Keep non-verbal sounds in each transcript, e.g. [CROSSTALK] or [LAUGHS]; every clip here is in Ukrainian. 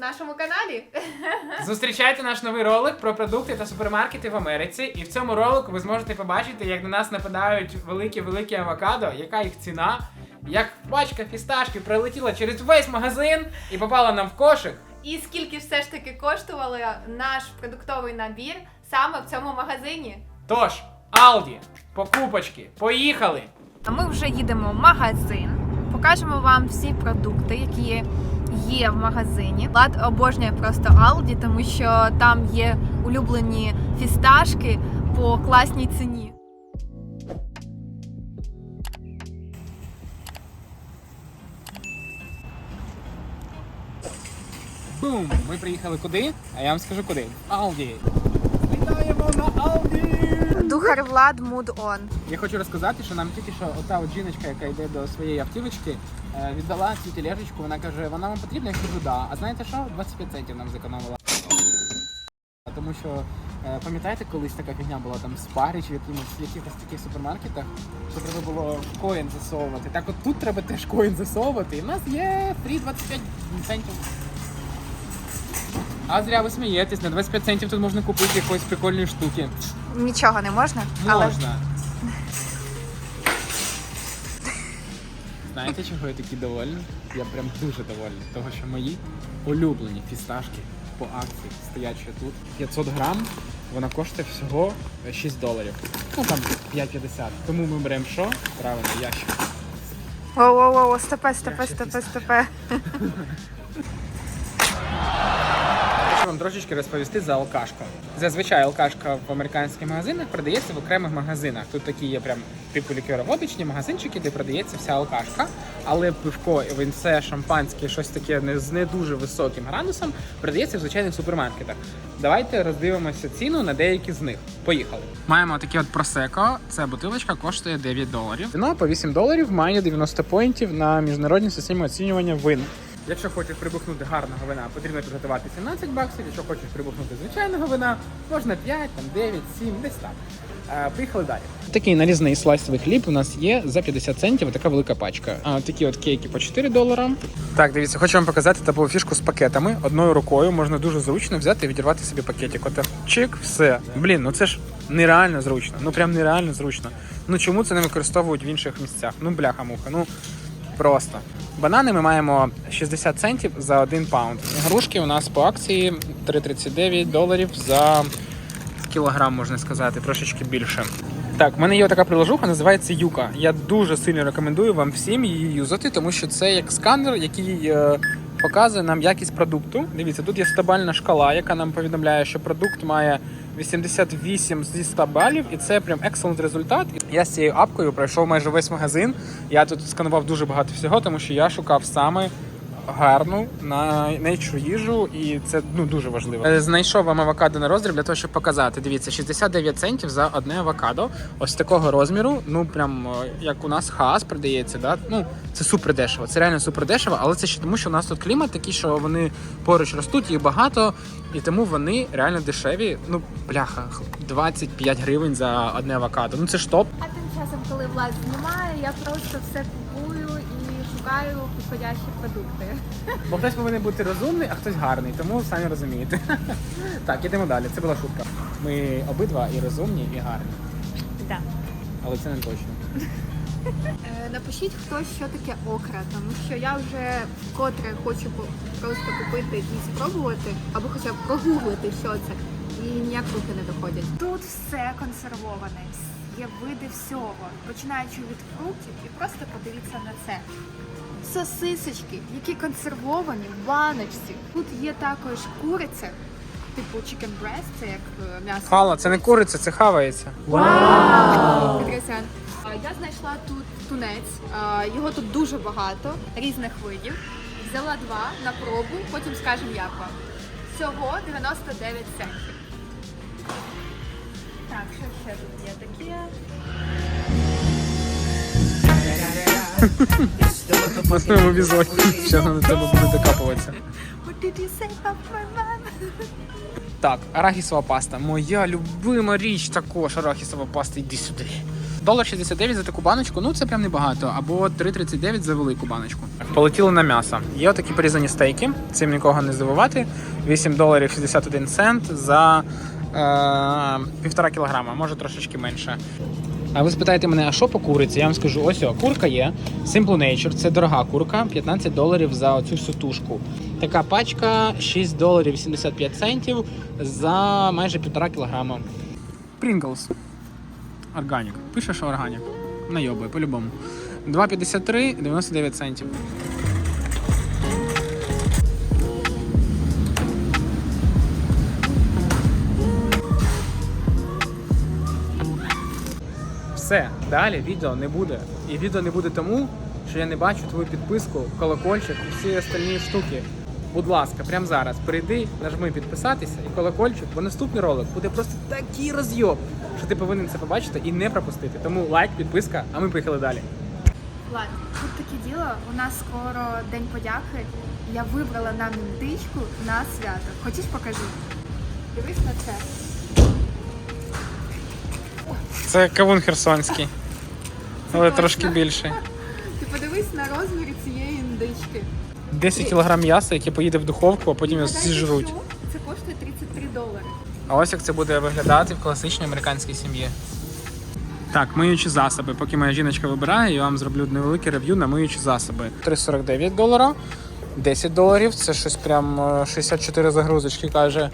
нашому каналі. Зустрічайте наш новий ролик про продукти та супермаркети в Америці. І в цьому ролику ви зможете побачити, як на нас нападають великі-великі авокадо, яка їх ціна, як пачка фісташки пролетіла через весь магазин і попала нам в кошик. І скільки все ж таки коштував наш продуктовий набір саме в цьому магазині. Тож, Алді, покупочки, поїхали! А ми вже їдемо в магазин. Покажемо вам всі продукти, які є в магазині. Влад обожнює просто Алді, тому що там є улюблені фісташки по класній ціні. Бум! Ми приїхали куди? А я вам скажу куди. Алді! Вітаємо на Алді! Духар Влад Mood On. Я хочу розказати, що нам тільки що ота от жіночка, яка йде до своєї автівочки, е, віддала цю тележечку. Вона каже, вона вам потрібна, я кажу, да. А знаєте що? 25 центів нам зекономила. Тому що е, пам'ятаєте, колись така фігня була там в спарі чи в якимось якихось таких супермаркетах, що треба було коін засовувати. Так от тут треба теж коін засовувати. І в нас є фрі 25 центів. А зря ви смієтесь, на 25 центів тут можна купити якоїсь прикольної штуки. Нічого не можна, Можна. [LAUGHS] Знаєте, чого я такий довольний? Я прям дуже довольний. Того, що мої улюблені фісташки по акції стоять ще тут. 500 грам, вона коштує всього 6 доларів. Ну там 5,50. Тому ми беремо що? Правильно, ящик. Воу-воу-воу, стопе, стопе, стопе, стопе. [LAUGHS] Вам трошечки розповісти за алкашку. Зазвичай алкашка в американських магазинах продається в окремих магазинах. Тут такі є прям типу лікероводичні магазинчики, де продається вся алкашка. Але пивко, винце, шампанське, щось таке не з не дуже високим градусом продається в звичайних супермаркетах. Давайте роздивимося ціну на деякі з них. Поїхали. Маємо таке от просеко. Це бутилочка коштує 9 доларів. Вино по 8 доларів має 90 поінтів на міжнародній системі оцінювання вин. Якщо хочеш прибухнути гарного вина, потрібно підготувати 17 баксів. Якщо хочеш прибухнути звичайного вина, можна 5, там 9, 7, десь так. Е, Поїхали далі. Такий нарізний слайсовий хліб у нас є за 50 центів. Така велика пачка. А такі от кейки по 4 долара. Так, дивіться, хочу вам показати таку фішку з пакетами. Одною рукою можна дуже зручно взяти і відірвати собі пакетик. От чик, все. Блін, ну це ж нереально зручно. Ну прям нереально зручно. Ну чому це не використовують в інших місцях? Ну бляха-муха. Ну Просто. Банани ми маємо 60 центів за 1 паунд. Грушки у нас по акції 3,39 доларів за кілограм, можна сказати, трошечки більше. Так, в мене є така приложуха, називається Юка. Я дуже сильно рекомендую вам всім її юзати, тому що це як сканер, який е, показує нам якість продукту. Дивіться, тут є стабальна шкала, яка нам повідомляє, що продукт має 88 зі 100 балів, і це прям екселент результат. Я з цією апкою пройшов майже весь магазин. Я тут сканував дуже багато всього, тому що я шукав саме гарну на nature їжу, і це ну дуже важливо. Е, Знайшов вам авокадо на роздріб для того, щоб показати. Дивіться, 69 центів за одне авокадо. Ось такого розміру. Ну прям е, як у нас хаас продається. Да? Ну це супер дешево. Це реально супер дешево, але це ще тому, що у нас тут клімат такий, що вони поруч ростуть, їх багато, і тому вони реально дешеві. Ну бляха, 25 гривень за одне авокадо. Ну це ж топ. А тим часом, коли влад знімає, я просто все шукаю підходящі продукти. Бо хтось повинен бути розумний, а хтось гарний, тому самі розумієте. [LAUGHS] Так, ідемо далі. Це була шутка. Ми обидва і розумні, і гарні. Да. Але це не точно. Е, Напишіть хтось, що таке окра, тому що я вже вкотре хочу по- просто купити і спробувати, або хоча б прогуглити, що це, і ніяк руки не доходять. Тут все консервоване, є види всього, починаючи від фруктів, і просто подивіться на це. Сосисочки, які консервовані в баночці. Тут є також куриця, типу chicken breast, це як е, м'ясо. Хала, це не куриця, це хавається. Петросян. Я знайшла тут тунець. Його тут дуже багато, різних видів. Взяла два на пробу, потім скажемо, як вам. Всього 99 центів. Так, що ще тут є таке? На своєму візоні. Зараз на тебе буде докапуватися. What did you say about my man? Так, арахісова паста. Моя любима річ також арахісова паста. Іди сюди. Долар 69 за таку баночку, ну це прям небагато, або 3,39 за велику баночку. Полетіли на м'ясо. Є отакі порізані стейки, цим нікого не здивувати. 8 доларів 61 цент за півтора кілограма, може трошечки менше. А ви спитаєте мене, а що по куриці? Я вам скажу, ось о, курка є. Simple Nature, це дорога курка, 15 доларів за оцю всю тушку. Така пачка 6 доларів 75 центів за майже півтора кілограма. Pringles. Органік. Пише, що органік. Найобує, по-любому. 2,53, 99 центів. Все, далі відео не буде. І відео не буде тому, що я не бачу твою підписку, колокольчик і всі остальні штуки. Будь ласка, прямо зараз прийди, нажми підписатися і колокольчик, бо наступний ролик буде просто такий розйоб, що ти повинен це побачити і не пропустити. Тому лайк, підписка, а ми поїхали далі. Влад, тут таке діло. У нас скоро день подяки. Я вибрала нам індичку на свято. Хочеш покажу? Дивись на це. Це кавун херсонський, але трошки більший. Ти подивись на розміри цієї індички. 10 кг м'яса, яке поїде в духовку, а потім його Гадайте, зіжруть. Це коштує 33 долари. А ось як це буде виглядати в класичній американській сім'ї. Так, миючі засоби. Поки моя жіночка вибирає, я вам зроблю невелике рев'ю на миючі засоби. 3,49 долара, 10 доларів. Це щось прям е, 64 загрузочки каже.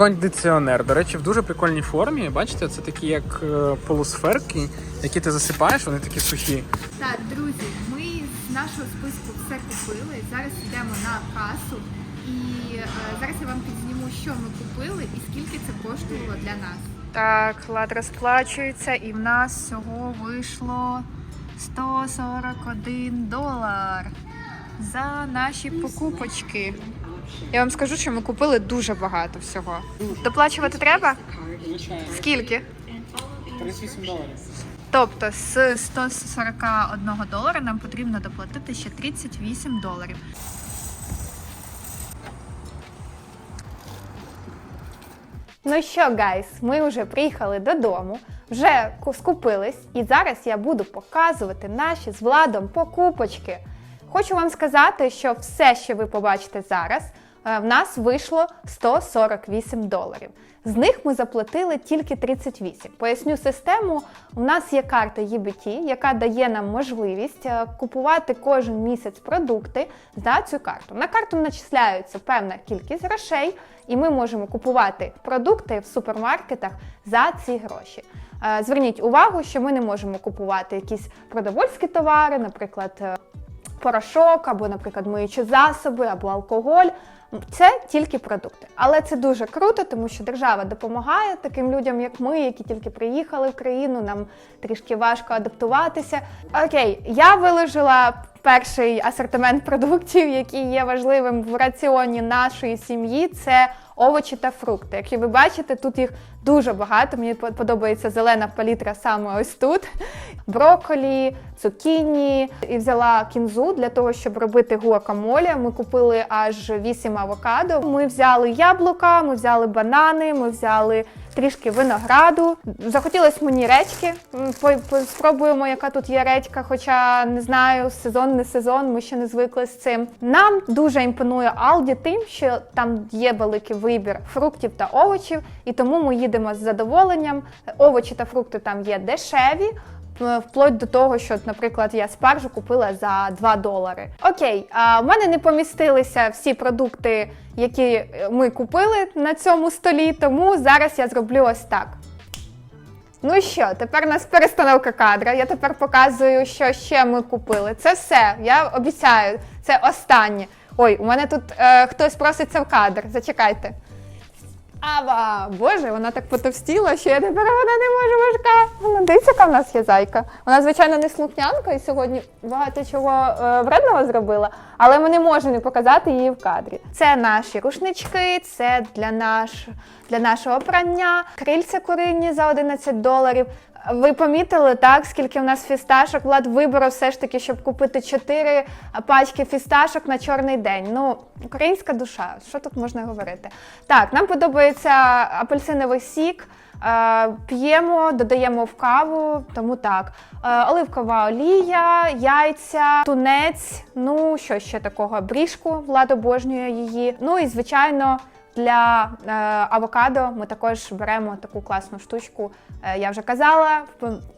Кондиціонер. До речі, в дуже прикольній формі. Бачите, це такі як е, полусферки, які ти засипаєш, вони такі сухі. Так, друзі, ми з нашого списку все купили. Зараз йдемо на касу. І е, зараз я вам підзніму, що ми купили і скільки це коштувало для нас. Так, лад розплачується, і в нас всього вийшло 141 долар за наші покупочки. Я вам скажу, що ми купили дуже багато всього. Доплачувати треба? Скільки? 38 доларів. Тобто з 141 долара нам потрібно доплатити ще 38 доларів. Ну що, гайс, ми вже приїхали додому, вже скупились, і зараз я буду показувати наші з владом покупочки. Хочу вам сказати, що все, що ви побачите зараз, в нас вийшло 148 доларів. З них ми заплатили тільки 38. Поясню систему. У нас є карта EBT, яка дає нам можливість е, купувати кожен місяць продукти за цю карту. На карту начисляється певна кількість грошей, і ми можемо купувати продукти в супермаркетах за ці гроші. Е, Зверніть увагу, що ми не можемо купувати якісь продовольські товари, наприклад, е, порошок, або, наприклад, миючі засоби, або алкоголь. Це тільки продукти. Але це дуже круто, тому що держава допомагає таким людям, як ми, які тільки приїхали в країну. Нам трішки важко адаптуватися. Окей, я виложила перший асортимент продуктів, який є важливим в раціоні нашої сім'ї. Це овочі та фрукти. Як ви бачите, тут їх дуже багато. Мені подобається зелена палітра саме ось тут. Брокколі, цукіні. І взяла кінзу для того, щоб робити гуакамолі. Ми купили аж 8 авокадо. Ми взяли яблука, ми взяли банани, ми взяли трішки винограду. Захотілось мені по- Спробуємо, яка тут є редька, хоча не знаю, сезон не сезон, ми ще не звикли з цим. Нам дуже імпонує Алді тим, що там є великий вибір фруктів та овочів, і тому ми з задоволенням. Овочі та фрукти там є дешеві. Вплоть до того, що, наприклад, я спаржу купила за 2 долари. Окей, а в мене не помістилися всі продукти, які е, ми купили на цьому столі, тому зараз я зроблю ось так. Ну що, тепер у нас перестановка кадра. Я тепер показую, що ще ми купили. Це все. Я обіцяю, це останнє. Ой, у мене тут е, хтось проситься в кадр. Зачекайте. Ава, боже, вона так потовстіла, що я тепер вона не можу важка. Вона дивіться, яка в нас є зайка. Вона, звичайно, не слухнянка і сьогодні багато чого е, вредного зробила, але ми не можемо не показати її в кадрі. Це наші рушнички, це для, наш, для нашого прання, крильця куринні за 11 доларів. Ви помітили так, скільки в нас фісташок? Влад виборов все ж таки, щоб купити 4 пачки фісташок на чорний день. Ну, українська душа, що тут можна говорити? Так, нам подобається апельсиновий сік. Е, П'ємо, додаємо в каву, тому так. Е, Оливкова олія, яйця, тунець. Ну що ще такого? Брішку, влад обожнює її. Ну і звичайно. Для е, авокадо ми також беремо таку класну штучку. Е, я вже казала.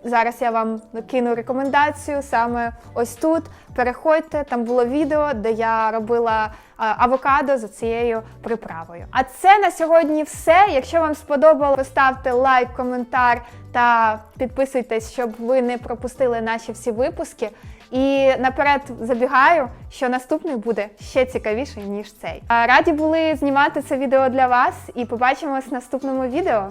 Зараз я вам кину рекомендацію саме ось тут. Переходьте, там було відео, де я робила е, авокадо за цією приправою. А це на сьогодні все. Якщо вам сподобалось, поставте лайк, коментар та підписуйтесь, щоб ви не пропустили наші всі випуски. І наперед забігаю, що наступний буде ще цікавіший, ніж цей. Раді були знімати це відео для вас і побачимось в наступному відео.